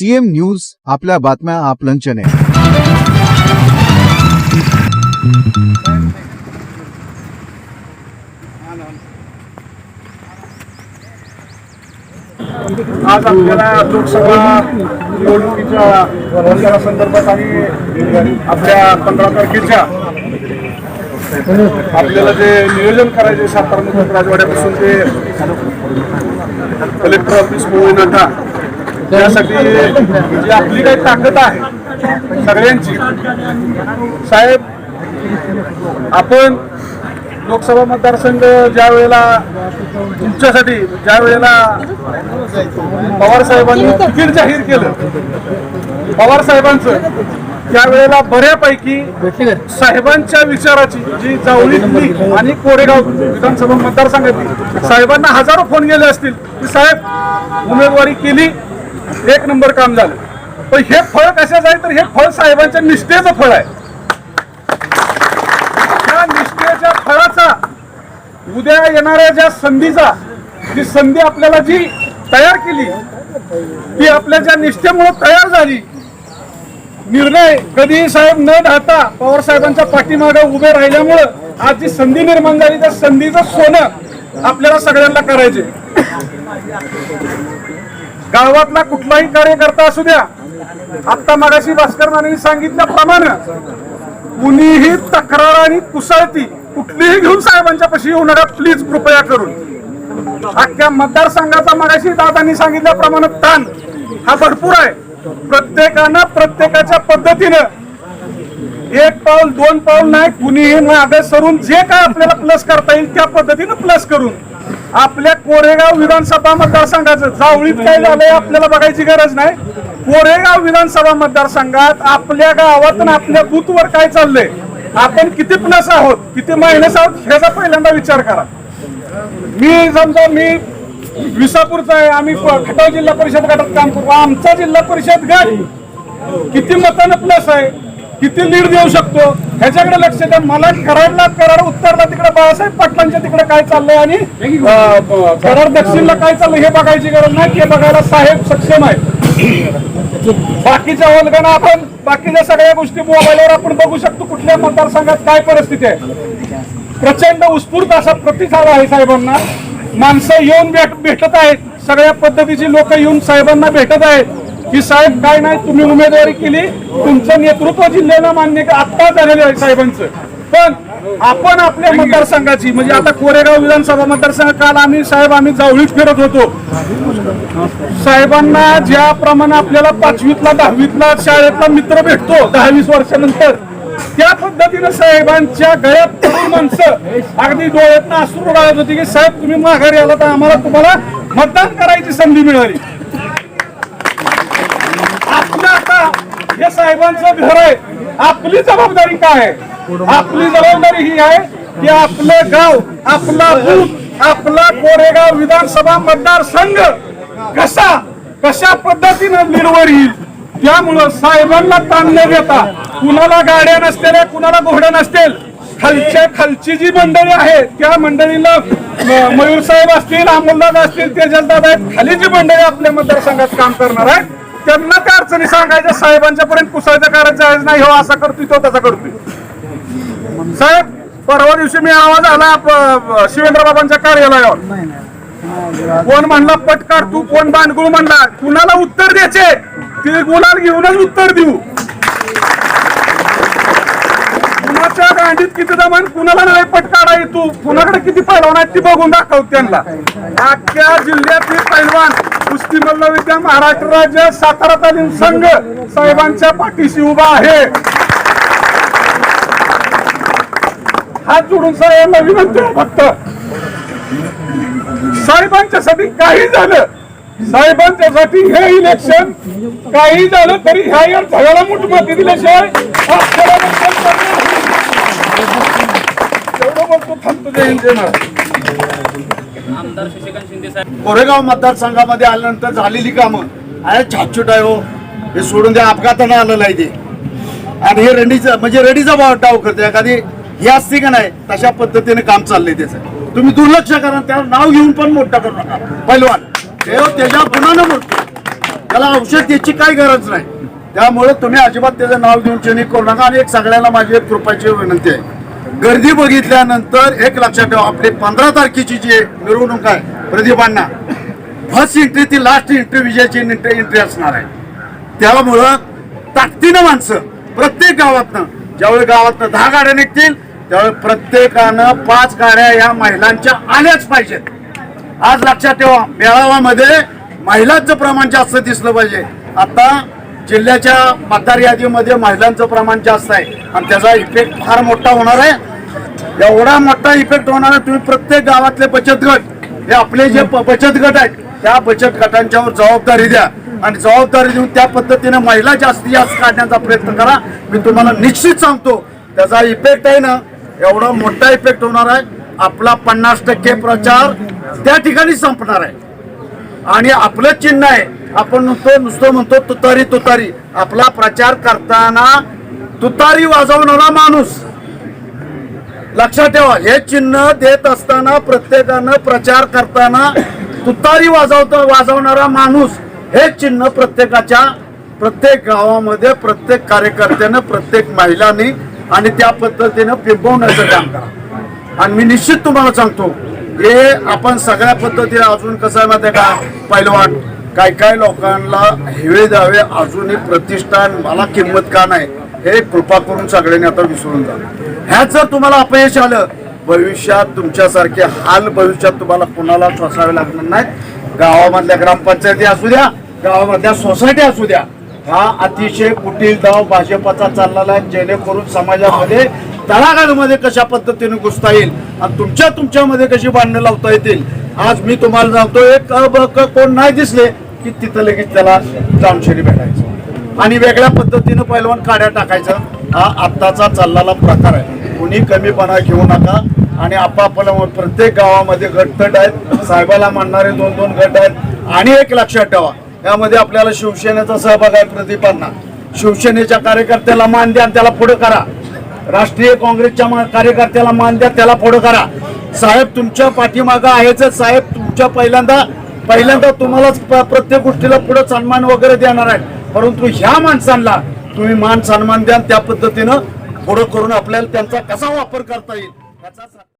CM news आपल्या बातम्या आपलंचने आज आपल्याला लोकसभा निवडणुकीच्या संदर्भात आणि आपल्या पंधरा तारखेच्या आपल्याला जे नियोजन करायचे सातारा राजवाड्यापासून ते कलेक्टर ऑफिस मुंबई नाका त्यासाठी जी आपली काही ताकद आहे सगळ्यांची साहेब आपण लोकसभा मतदारसंघ ज्या वेळेला तुमच्यासाठी ज्या वेळेला पवार साहेबांनी तिकीट जाहीर केलं पवार साहेबांचं त्यावेळेला बऱ्यापैकी साहेबांच्या विचाराची जी जावळीतली आणि कोरेगाव विधानसभा मतदारसंघातली साहेबांना हजारो फोन गेले असतील की साहेब उमेदवारी केली एक नंबर काम झालं. पण हे फळ कशाच आहे? तर हे फळ साहेबांच्या निष्ठेचं फळ आहे. त्या निष्ठेच्या फळाचा उद्या येणाऱ्या ज्या संधीचा जी संधी आपल्याला जी तयार केली ती आपल्या ज्या निष्ठेमुळे तयार झाली निर्णय कधीही साहेब न धाता पवार साहेबांच्या पाठीमागे उभे राहिल्यामुळं आज जी संधी निर्माण झाली त्या संधीचं सोनं आपल्याला सगळ्यांना करायचे गावातला कुठलाही कार्यकर्ता असू द्या. आता मागाशी भास्कर नानांनी सांगितल्याप्रमाणे कुणीही तक्रार आणि कुसळती कुठलीही घेऊन साहेबांच्या पशी येऊ नका. प्लीज कृपया करून. अख्ख्या मतदारसंघाचा मागाशी दादांनी सांगितल्याप्रमाणे ताण हा भरपूर आहे. प्रत्येकानं प्रत्येकाच्या पद्धतीनं एक पाऊल दोन पाऊल नाही कुणीही मागे सरून जे काय आपल्याला प्लस करता येईल त्या पद्धतीनं प्लस करून आपल्या कोरेगाव विधानसभा मतदारसंघाचं जावळीत काय झालंय आपल्याला बघायची गरज नाही. कोरेगाव विधानसभा मतदारसंघात आपल्या गावात आणि आपल्या बूथवर काय चाललंय? आपण किती प्लस आहोत किती मायनस आहोत ह्याचा पहिल्यांदा विचार करा. मी समजा मी विसापूरचा आहे आम्ही खटाव जिल्हा परिषद गटात काम करतो. आमचा जिल्हा परिषद गट किती मतानं प्लस आहे? किती लीड देऊ शकतो? ह्याच्याकडे लक्ष द्या. मला कराडला कराड उत्तरला तिकडे बाळासाहेब पाटलांच्या तिकडे काय चाललंय आणि कराड दक्षिणला काय चाललंय हे बघायची गरज नाही. हे बघायला साहेब सक्षम आहे बाकीच्या वल्गना आपण बाकीच्या सगळ्या गोष्टी मोबाईलवर आपण बघू शकतो. कुठल्या मतदारसंघात काय परिस्थिती आहे. प्रचंड उत्स्फूर्त असा प्रतिसाद आहे साहेबांना. माणसं येऊन भेट भेटत आहेत. सगळ्या पद्धतीची लोक येऊन साहेबांना भेटत आहेत. की साहेब काय नाही तुम्ही उमेदवारी केली. तुमचं नेतृत्व जिल्ह्याला मान्य का? आत्ता झालेलं आहे साहेबांचं. पण आपण आपल्या मतदारसंघाची म्हणजे आता कोरेगाव विधानसभा मतदारसंघ काल आम्ही साहेब आम्ही जावळीत फिरत होतो. साहेबांना ज्याप्रमाणे आपल्याला पाचवीतला दहावीतला शाळेतला मित्र भेटतो दहा वीस वर्षानंतर त्या पद्धतीनं साहेबांच्या गळ्यात माणसं अगदी डोळ्यातनं अश्रू राहत होती की साहेब तुम्ही माघारी आला तर आम्हाला तुम्हाला मतदान करायची संधी मिळाली. हे साहेबांचं घर आहे. आपली जबाबदारी काय आहे? आपली जबाबदारी ही आहे की आपलं गाव आपला बूथ आपला कोरेगाव विधानसभा मतदारसंघ कसा कशा पद्धतीनं लीडवर येईल त्यामुळं साहेबांना ताण न देता कुणाला गाड्या नसतील कुणाला घोड्या नसतील खालच्या खालची जी मंडळी आहे त्या मंडळीला मयूर साहेब असतील अमोलदादा असतील तेजलदादा आहेत खाली जी मंडळी आपल्या मतदारसंघात काम करणार आहे त्यांना त्या अडचणी सांगायच्या साहेबांच्या पर्यंत कुसायचं करायचं नाही हो असा करतोय तो तसा करतोय. साहेब परवा दिवशी मी आवाज आला शिवेंद्र बाबांच्या कार्यालयावर. कोण म्हणला पटकार तू कोण बांधगुळ म्हणला कुणाला उत्तर द्यायचे? ते गुलाल घेऊनच उत्तर देऊ. कुणाच्या गांडीत किती दमन कुणाला नाही पटकारा तू कुणाकडे किती पैलवान आहेत ती बघून दाखव त्यांना. अख्ख्या जिल्ह्यातील पैलवान कुस्ती मल्ल विद्या महाराष्ट्र राज्य सातारा तालीम संघ साहेबांच्या पाठीशी उभा आहे. हात जोडून साहेबांना विनंती फक्त. साहेबांच्यासाठी काही झालं. साहेबांच्यासाठी हे इलेक्शन काही झालं तरी ह्या या झगडा मोठमती दिल्याशिवाय एवढं बोलतो थांबतो जय हिंद आमदार शशिकांत शिंदे साहेब. कोरेगाव मतदारसंघामध्ये आल्यानंतर झालेली कामं. अरे छाटछूट आहे हो. हे सोडून द्या अपघातानं आलेलं आहे ते. आणि हे रेडीचं म्हणजे रेडीचा भाव डाव करते एखादी हे असते का नाही तशा पद्धतीने काम चाललंय त्याचं तुम्ही दुर्लक्ष करा त्यावर नाव घेऊन पण मोठा करू नका. पैलवान. हो, त्याच्या गुणानं मोठतो त्याला औषध द्यायची काही गरज नाही. त्यामुळे तुम्ही अजिबात त्याचं नाव घेऊन चेनी करू नका. आणि एक सगळ्यांना माझी एक कृपाची विनंती आहे. गर्दी बघितल्यानंतर एक लक्षात ठेवा आपली पंधरा तारखेची जी मिरवणूक आहे प्रदीपांना फर्स्ट एंट्री ती लास्ट एंट्री विजयाची एंट्री असणार आहे. त्यामुळं ताकदीनं माणसं प्रत्येक गावातनं ज्यावेळी गावातनं दहा गाड्या निघतील त्यावेळी प्रत्येकानं पाच गाड्या या महिलांच्या आल्याच पाहिजेत. आज लक्षात ठेवा मेळाव्यामध्ये महिलांचं प्रमाण जास्त दिसलं पाहिजे. आता जिल्ह्याच्या मतदार यादीमध्ये महिलांचं प्रमाण जास्त आहे. आणि त्याचा इफेक्ट फार मोठा होणार आहे. एवढा मोठा इफेक्ट होणार आहे तुम्ही प्रत्येक गावातले बचत गट हे आपले जे प- बचत गट आहेत त्या बचत गटांच्यावर जबाबदारी द्या. आणि जबाबदारी देऊन त्या पद्धतीने महिला जास्तीत जास्त काढण्याचा प्रयत्न करा. मी तुम्हाला निश्चित सांगतो त्याचा इफेक्ट आहे ना एवढा मोठा इफेक्ट होणार आहे. आपला पन्नास टक्के प्रचार त्या ठिकाणी संपणार आहे. आणि आपलं चिन्ह आहे आपण नुसतं नुसतं म्हणतो तुतारी तुतारी. आपला प्रचार करताना तुतारी वाजवणारा माणूस. लक्षात ठेवा हे चिन्ह देत असताना प्रत्येकानं प्रचार करताना तुतारी वाजवता वाजवणारा माणूस हे चिन्ह प्रत्येकाच्या प्रत्येक गावामध्ये प्रत्येक कार्यकर्त्यानं प्रत्येक महिलांनी आणि त्या पद्धतीनं पिंबवण्याचं काम करा. आणि मी निश्चित तुम्हाला सांगतो हे आपण सगळ्या पद्धतीने अजून कसं आहे माहिती आहे का? पहिलवान काय काय लोकांना हिवे द्यावे अजूनही प्रतिष्ठान मला किंमत का नाही हे कृपा करून सगळ्यांनी आता विसरून जा. ह्यात जर तुम्हाला अपयश आलं. भविष्यात तुमच्यासारखे हाल भविष्यात तुम्हाला कुणाला सोसावे लागणार नाहीत. गावामधल्या ग्रामपंचायती असू द्या गावामधल्या सोसायटी असू द्या. हा अतिशय कुटील दाव भाजपचा चाललेला आहे. जेणेकरून समाजामध्ये तळागाळमध्ये कशा पद्धतीने घुसता येईल आणि तुमच्या तुमच्यामध्ये कशी भांडणं लावता येतील आज मी तुम्हाला सांगतो एक अ, ब, क, कोण नाही दिसले की तिथं लगेच त्याला जामशेरी भेटायचं. आणि वेगळ्या पद्धतीनं पहिलवान काड्या टाकायचा. हा आत्ताचा चाललेला प्रकार आहे. कुणी कमीपणा घेऊ नका. आणि आपापल्या प्रत्येक गावामध्ये गटतट आहेत. साहेबाला मानणारे दोन दोन गट आहेत. आणि एक लक्षात ठेवा यामध्ये आपल्याला शिवसेनेचा सहभाग आहे प्रदीपांना. शिवसेनेच्या कार्यकर्त्याला मान द्या आणि त्याला पुढे करा. राष्ट्रीय काँग्रेसच्या कार्यकर्त्याला मान द्या त्याला पुढे करा. साहेब तुमच्या पाठीमागं आहेच साहेब. तुमच्या पहिल्यांदा पहिल्यांदा तुम्हालाच प्रत्येक गोष्टीला पुढे सन्मान वगैरे देणार आहे परंतु ह्या माणसांना तुम्ही मान सन्मान द्या त्या पद्धतीनं पुढं करून आपल्याला त्यांचा कसा वापर करता येईल याचा